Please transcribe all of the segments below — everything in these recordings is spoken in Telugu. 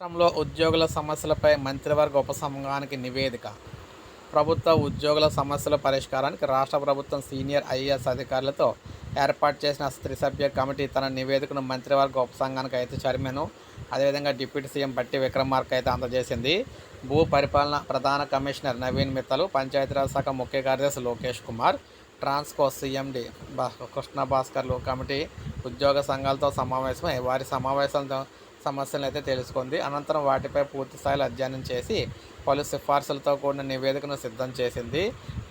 రాష్ట్రంలో ఉద్యోగుల సమస్యలపై మంత్రివర్గ ఉపసంఘానికి నివేదిక. ప్రభుత్వ ఉద్యోగుల సమస్యల పరిష్కారానికి రాష్ట్ర ప్రభుత్వం సీనియర్ ఐఏఎస్ అధికారులతో ఏర్పాటు చేసిన త్రిసభ్య కమిటీ తన నివేదికను మంత్రివర్గ ఉపసంఘానికి అయితే చైర్మన్. అదేవిధంగా డిప్యూటీ సీఎం బట్టి విక్రమార్క అయితే అందజేసింది. భూ పరిపాలన ప్రధాన కమిషనర్ నవీన్ మిత్తలు పంచాయతీరాజ్ శాఖ ముఖ్య కార్యదర్శి లోకేష్ కుమార్ ట్రాన్స్కో సీఎండి కృష్ణ భాస్కర్లు కమిటీ ఉద్యోగ సంఘాలతో సమావేశమై వారి సమావేశాలతో సమస్యలను అయితే తెలుసుకుంది. అనంతరం వాటిపై పూర్తి స్థాయిలో అధ్యయనం చేసి పలు సిఫార్సులతో కూడిన నివేదికను సిద్ధం చేసింది.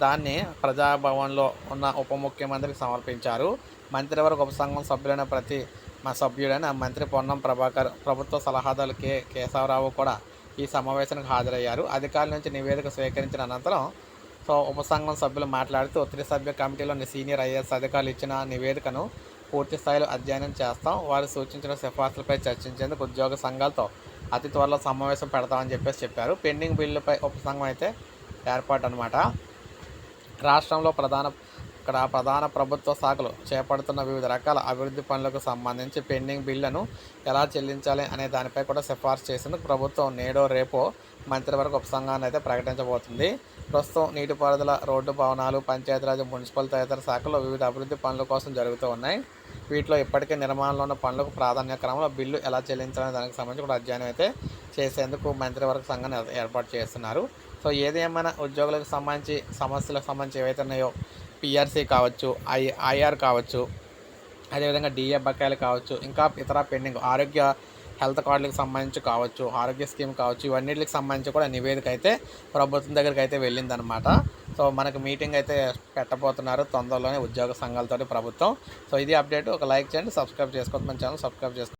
దాన్ని ప్రజాభవన్లో ఉన్న ఉప ముఖ్యమంత్రికి సమర్పించారు. మంత్రివర్గ ఉపసంఘం సభ్యులైన ప్రతి మా సభ్యుడైన మంత్రి పొన్నం ప్రభాకర్ ప్రభుత్వ సలహాదారు కె. కేశవరావు కూడా ఈ సమావేశానికి హాజరయ్యారు. అధికారుల నుంచి నివేదిక స్వీకరించిన అనంతరం సో ఉపసంఘం సభ్యులు మాట్లాడుతూ త్రిసభ్య కమిటీలోని సీనియర్ ఐఏఎస్ అధికారులు ఇచ్చిన నివేదికను పూర్తి స్థాయిలో అధ్యయనం చేస్తాం. వారు సూచించిన సిఫార్సులపై చర్చించేందుకు ఉద్యోగ సంఘాలతో అతి త్వరలో సమావేశం పెడతామని చెప్పేసి చెప్పారు. పెండింగ్ బిల్లుపై ఉపసంఘం అయితే ఏర్పాటు అనమాట రాష్ట్రంలో ప్రధాన ఇక్కడ ప్రధాన ప్రభుత్వ శాఖలు చేపడుతున్న వివిధ రకాల అభివృద్ధి పనులకు సంబంధించి పెండింగ్ బిల్లును ఎలా చెల్లించాలి అనే దానిపై కూడా సిఫార్సు చేసేందుకు ప్రభుత్వం నేడో రేపో మంత్రివర్గ ఉపసంఘాన్ని అయితే ప్రకటించబోతుంది. ప్రస్తుతం నీటిపారుదల రోడ్డు భవనాలు పంచాయతీరాజ్ మున్సిపల్ తదితర శాఖల్లో వివిధ అభివృద్ధి పనుల కోసం జరుగుతూ ఉన్నాయి. వీటిలో ఇప్పటికే నిర్మాణంలో ఉన్న పనులకు ప్రాధాన్య క్రమంలో బిల్లు ఎలా చెల్లించాలనే దానికి సంబంధించి కూడా అధ్యయనం అయితే చేసేందుకు మంత్రివర్గ సంఘాన్ని ఏర్పాటు చేస్తున్నారు. సో ఏదేమైనా ఉద్యోగులకు సంబంధించి సమస్యలకు సంబంధించి ఏవైతే ఉన్నాయో పిఆర్సీ కావచ్చు ఐ ఐఆర్ కావచ్చు అదేవిధంగా డిఏ బకాయిలు కావచ్చు ఇంకా ఇతర పెండింగ్ ఆరోగ్య హెల్త్ కార్డులకు సంబంధించి కావచ్చు ఆరోగ్య స్కీమ్ కావచ్చు ఇవన్నిటికి సంబంధించి కూడా నివేదిక అయితే ప్రభుత్వం దగ్గరికి అయితే వెళ్ళిందనమాట సో మనకు మీటింగ్ అయితే పెట్టబోతున్నారు తొందరలోనే ఉద్యోగ సంఘాలతో ప్రభుత్వం. సో ఇది అప్డేట్. ఒక లైక్ చేయండి సబ్స్క్రైబ్ చేసుకోవద్దు. మన ఛానల్ సబ్స్క్రైబ్ చేసుకోండి.